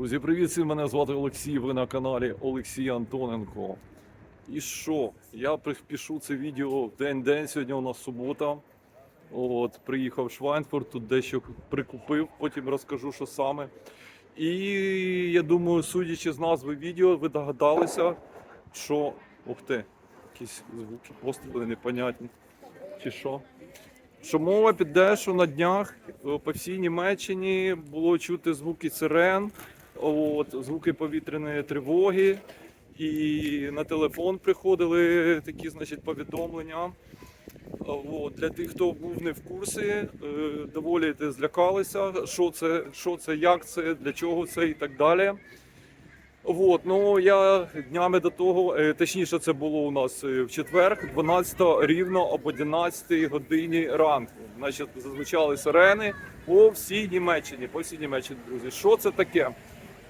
Друзі, привіт всім! Мене звати Олексій. Ви на каналі Олексій Антоненко. І що? Я пишу це відео в день-день. Сьогодні у нас субота. От, приїхав в Швайнфурт, тут дещо прикупив, потім розкажу, що саме. І я думаю, судячи з назви відео, ви догадалися, що. Ух ти, якісь звуки, постріли непонятні. Чи що? Що мова піде, що на днях е, по всій Німеччині було чути звуки сирен, от, звуки повітряної тривоги, і на телефон приходили такі значить, повідомлення. От, для тих, хто був не в курсі, е, доволі злякалися, що це, що це, як це, для чого це і так далі. От, ну я днями до того, е, точніше, це було у нас е, в четвер, 12 рівно об 11 годині ранку. Значить, зазвучали сирени по всій Німеччині. По всій Німеччині, друзі. Що це таке?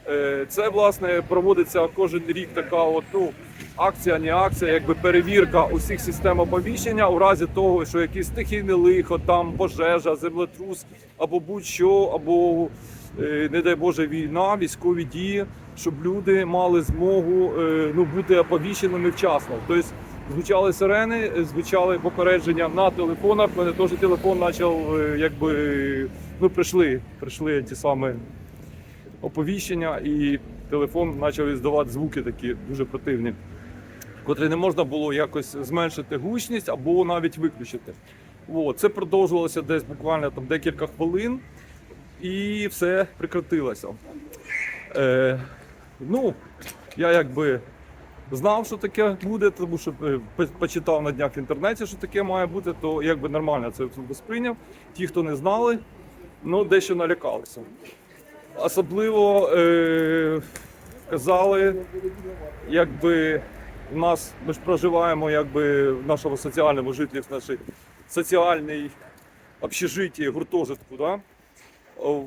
Е, Це власне проводиться кожен рік така от, ну, акція, не акція, якби перевірка усіх систем оповіщення у разі того, що якесь стихійне лихо, там пожежа, землетрус або будь-що, або е, не дай Боже, війна, військові дії, щоб люди мали змогу е, ну, бути оповіщеними вчасно. Тобто звучали сирени, звучали попередження на телефонах. У мене теж телефон почав, якби ну прийшли, прийшли ті самі оповіщення, і телефон почав іздавати звуки такі дуже противні, котрі не можна було якось зменшити гучність або навіть виключити. От, це продовжувалося десь буквально там декілька хвилин, і все прекратилося. Е, ну, я якби знав, що таке буде, тому що е, почитав на днях в інтернеті, що таке має бути, то якби нормально це сприйняв. Ті, хто не знали, ну дещо налякалися. Особливо е, казали, якби у нас ми ж проживаємо якби в нашому соціальному житлі, в нашій соціальній общежитті, гуртожитку, да?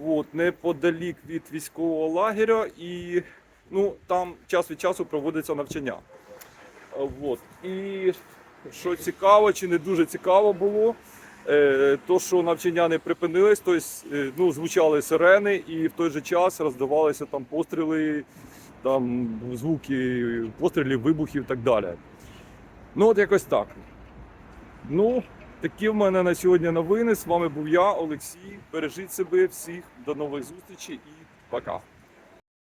От, неподалік від військового лагеря, і ну, там час від часу проводиться навчання. От. І що цікаво чи не дуже цікаво було, то що навчання не припинились, тобто е, ну, звучали сирени, і в той же час роздавалися там постріли, там звуки пострілів, вибухів і так далі. Ну, от якось так. Ну, такі в мене на сьогодні новини. З вами був я, Олексій. Бережіть себе всіх, до нових зустрічей і пока.